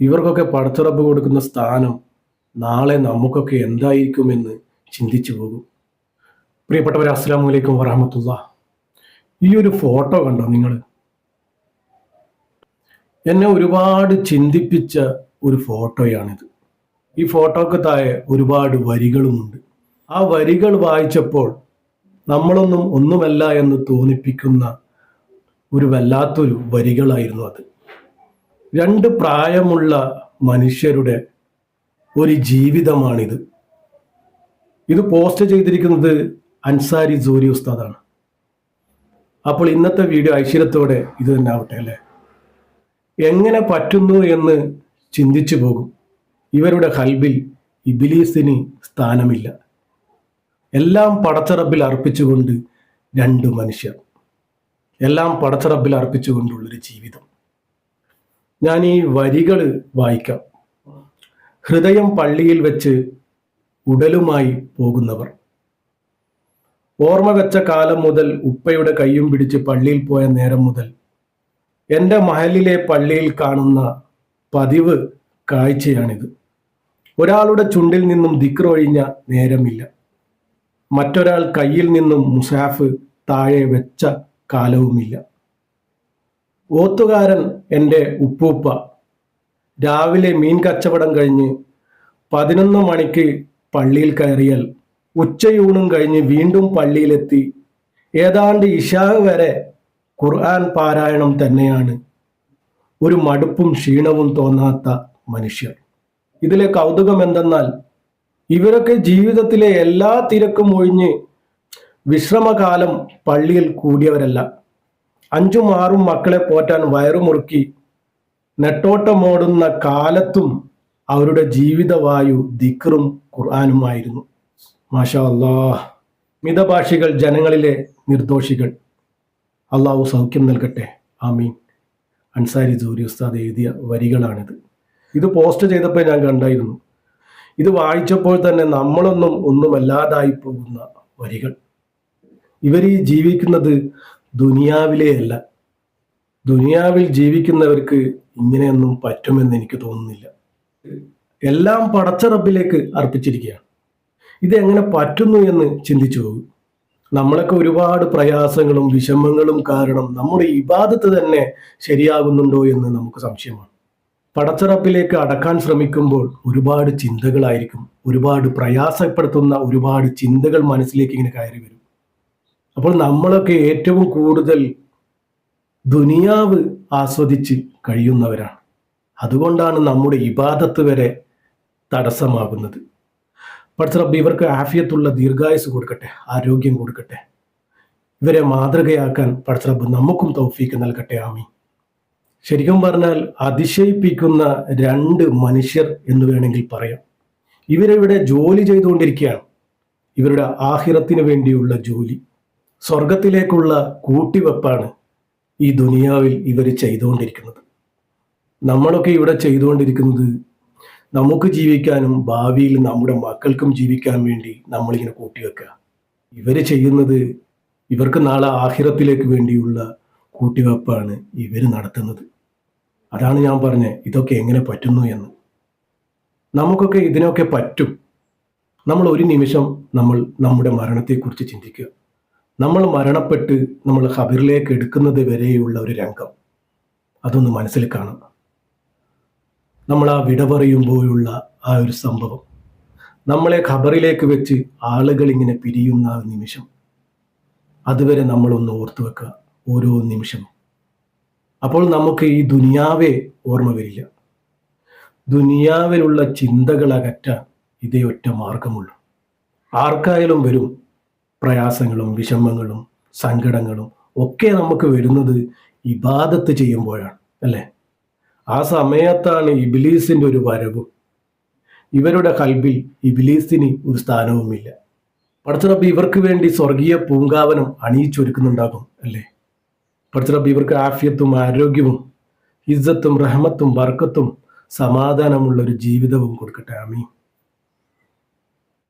ഇവർക്കൊക്കെ പടച്ചുറപ്പ് കൊടുക്കുന്ന സ്ഥാനം നാളെ നമുക്കൊക്കെ എന്തായിരിക്കുമെന്ന് ചിന്തിച്ചു പോകും. പ്രിയപ്പെട്ടവരെ അസ്സാം വലൈക്കും വറഹമത്തുള്ള ഈ ഒരു ഫോട്ടോ കണ്ടോ നിങ്ങൾ? എന്നെ ഒരുപാട് ചിന്തിപ്പിച്ച ഒരു ഫോട്ടോയാണിത്. ഈ ഫോട്ടോക്ക് താഴെ ഒരുപാട് വരികളുമുണ്ട്. ആ വരികൾ വായിച്ചപ്പോൾ നമ്മളൊന്നും ഒന്നുമല്ല എന്ന് തോന്നിപ്പിക്കുന്ന ഒരു വല്ലാത്തൊരു വരികളായിരുന്നു അത്. രണ്ട് പ്രായമുള്ള മനുഷ്യരുടെ ഒരു ജീവിതമാണിത്. ഇത് പോസ്റ്റ് ചെയ്തിരിക്കുന്നത് അൻസാരി ജോലി ഉസ്താദാണ്. അപ്പോൾ ഇന്നത്തെ വീഡിയോ ഐശ്വര്യത്തോടെ ഇത് തന്നെ ആവട്ടെ അല്ലേ? എങ്ങനെ പറ്റുന്നു എന്ന് ചിന്തിച്ചു പോകും. ഇവരുടെ ഹൽബിൽ ഇബിലീസിന് സ്ഥാനമില്ല. എല്ലാം പടച്ചറബിൽ അർപ്പിച്ചുകൊണ്ട് രണ്ട് മനുഷ്യർ. എല്ലാം പടച്ചറബിൽ അർപ്പിച്ചുകൊണ്ടുള്ളൊരു ജീവിതം. ഞാൻ ഈ വരികൾ വായിക്കാം. ഹൃദയം പള്ളിയിൽ വെച്ച് ഉടലുമായി പോകുന്നവർ. ഓർമ്മ വെച്ച കാലം മുതൽ ഉപ്പയുടെ കൈയും പിടിച്ച് പള്ളിയിൽ പോയ നേരം മുതൽ എന്റെ മഹലിലെ പള്ളിയിൽ കാണുന്ന പതിവ് കാഴ്ചയാണിത്. ഒരാളുടെ ചുണ്ടിൽ നിന്നും ദിക്റൊഴിഞ്ഞ നേരമില്ല. മറ്റൊരാൾ കയ്യിൽ നിന്നും മുസാഫ് താഴെ വെച്ച കാലവുമില്ല. ഓത്തുകാരൻ എന്റെ ഉപ്പൂപ്പ. രാവിലെ മീൻ കച്ചവടം കഴിഞ്ഞ് പതിനൊന്ന് മണിക്ക് പള്ളിയിൽ കയറിയാൽ ഉച്ചയൂണും കഴിഞ്ഞ് വീണ്ടും പള്ളിയിലെത്തി. ഏതാണ്ട് ഇഷാഹ് വരെ ഖുർആൻ പാരായണം തന്നെയാണ്. ഒരു മടുപ്പും ക്ഷീണവും തോന്നാത്ത മനുഷ്യർ. ഇതിലെ കൗതുകം എന്തെന്നാൽ ഇവരൊക്കെ ജീവിതത്തിലെ എല്ലാ തിരക്കും ഒഴിഞ്ഞ് വിശ്രമകാലം പള്ളിയിൽ കൂടിയവരല്ല. അഞ്ചും ആറും മക്കളെ പോറ്റാൻ വയറുമുറുക്കി നെട്ടോട്ടമോടുന്ന കാലത്തും അവരുടെ ജീവിതവായു ദിക്റും ഖുർആാനുമായിരുന്നു. മാഷാ അല്ലാഹ് മിതഭാഷികൾ ജനങ്ങളിലെ നിർദോഷികൾ. അള്ളാഹു സൗഖ്യം നൽകട്ടെ. ആമീൻ. അൻസാരി ജൂരി ഉസ്താദ് എഴുതിയ വരികളാണിത്. ഇത് പോസ്റ്റ് ചെയ്തപ്പോൾ ഞാൻ കണ്ടായിരുന്നു. ഇത് വായിച്ചപ്പോൾ തന്നെ നമ്മളൊന്നും ഒന്നുമല്ലാതായി പോകുന്ന വരികൾ. ഇവർ ജീവിക്കുന്നത് ദുനിയാവിലെ അല്ല ദുനിയാവിൽ ജീവിക്കുന്നവർക്ക് ഇങ്ങനെയൊന്നും പറ്റുമെന്ന് എനിക്ക് തോന്നുന്നില്ല. എല്ലാം പടച്ച റബ്ബിലേക്ക് അർപ്പിച്ചിരിക്കുകയാണ്. ഇതെങ്ങനെ പറ്റുന്നു എന്ന് ചിന്തിച്ചു പോകും. നമ്മളൊക്കെ ഒരുപാട് പ്രയാസങ്ങളും വിഷമങ്ങളും കാരണം നമ്മുടെ ഇബാദത്ത് തന്നെ ശരിയാകുന്നുണ്ടോ എന്ന് നമുക്ക് സംശയമാണ്. പടച്ചറപ്പിലേക്ക് അടക്കാൻ ശ്രമിക്കുമ്പോൾ ഒരുപാട് ചിന്തകളായിരിക്കും. ഒരുപാട് പ്രയാസപ്പെടുത്തുന്ന ഒരുപാട് ചിന്തകൾ മനസ്സിലേക്ക് ഇങ്ങനെ കയറി വരും. അപ്പോൾ നമ്മളൊക്കെ ഏറ്റവും കൂടുതൽ ദുനിയാവ് ആസ്വദിച്ച് കഴിയുന്നവരാണ്. അതുകൊണ്ടാണ് നമ്മുടെ ഇബാദത്ത് വരെ തടസ്സമാകുന്നത്. പഠിച്ചറബ് ഇവർക്ക് ആഫിയത്തുള്ള ദീർഘായുസ് കൊടുക്കട്ടെ ആരോഗ്യം കൊടുക്കട്ടെ. ഇവരെ മാതൃകയാക്കാൻ പഠിച്ചറബ് നമുക്കും തൗഫീക്ക് നൽകട്ടെ ആമി ശരിക്കും പറഞ്ഞാൽ അതിശയിപ്പിക്കുന്ന രണ്ട് മനുഷ്യർ എന്ന് വേണമെങ്കിൽ പറയാം. ഇവരിവിടെ ജോലി ചെയ്തുകൊണ്ടിരിക്കുകയാണ്. ഇവരുടെ ആഹിറത്തിന് വേണ്ടിയുള്ള ജോലി. സ്വർഗത്തിലേക്കുള്ള കൂട്ടിവെപ്പാണ് ഈ ദുനിയാവിൽ ഇവർ ചെയ്തുകൊണ്ടിരിക്കുന്നത്. നമ്മളൊക്കെ ഇവിടെ ചെയ്തുകൊണ്ടിരിക്കുന്നത് നമുക്ക് ജീവിക്കാനും ഭാവിയിൽ നമ്മുടെ മക്കൾക്കും ജീവിക്കാൻ വേണ്ടി നമ്മളിങ്ങനെ കൂട്ടിവെക്കുക. ഇവർ ചെയ്യുന്നത് ഇവർക്ക് നാളെ ആഹിറത്തിലേക്ക് വേണ്ടിയുള്ള കൂട്ടിവെപ്പാണ് ഇവർ നടത്തുന്നത്. അതാണ് ഞാൻ പറഞ്ഞത് ഇതൊക്കെ എങ്ങനെ പറ്റുന്നു എന്ന്. നമുക്കൊക്കെ ഇതിനൊക്കെ പറ്റും. നമ്മൾ ഒരു നിമിഷം നമ്മൾ നമ്മുടെ മരണത്തെക്കുറിച്ച് ചിന്തിക്കുക. നമ്മൾ മരണപ്പെട്ട് നമ്മൾ ഹബിറിലേക്ക് എടുക്കുന്നത് വരെയുള്ള ഒരു രംഗം. അതൊന്ന് മനസ്സിൽ കാണാം നമ്മൾ ആ വിട പറയുമ്പോഴുള്ള ആ ഒരു സംഭവം. നമ്മളെ ഖബറിലേക്ക് വെച്ച് ആളുകൾ ഇങ്ങനെ പിരിയുന്ന ആ നിമിഷം. അതുവരെ നമ്മളൊന്ന് ഓർത്തു വെക്കുക. ഓരോ നിമിഷം അപ്പോൾ നമുക്ക് ഈ ദുനിയാവേ ഓർമ്മ വരില്ല. ദുനിയാവിലുള്ള ചിന്തകൾ അകറ്റാൻ ഇതേ ഒറ്റ മാർഗമുള്ളൂ. ആർക്കായാലും വരും. പ്രയാസങ്ങളും വിഷമങ്ങളും സങ്കടങ്ങളും ഒക്കെ നമുക്ക് വരുന്നത് ഇബാദത്ത് ചെയ്യുമ്പോഴാണ് അല്ലേ? ആ സമയത്താണ് ഇബിലീസിന്റെ ഒരു വരവും. ഇവരുടെ കൽബിൽ ഇബിലീസിന് ഒരു സ്ഥാനവുമില്ല. പടച്ചറബ് ഇവർക്ക് വേണ്ടി സ്വർഗീയ പൂങ്കാവനം അണിയിച്ചൊരുക്കുന്നുണ്ടാകും അല്ലേ? പടച്ചറബ് ഇവർക്ക് ആഫിയത്തും ആരോഗ്യവും ഇജ്ജത്തും റഹമത്തും വർക്കത്തും സമാധാനമുള്ള ഒരു ജീവിതവും കൊടുക്കട്ടെ. ആമീൻ.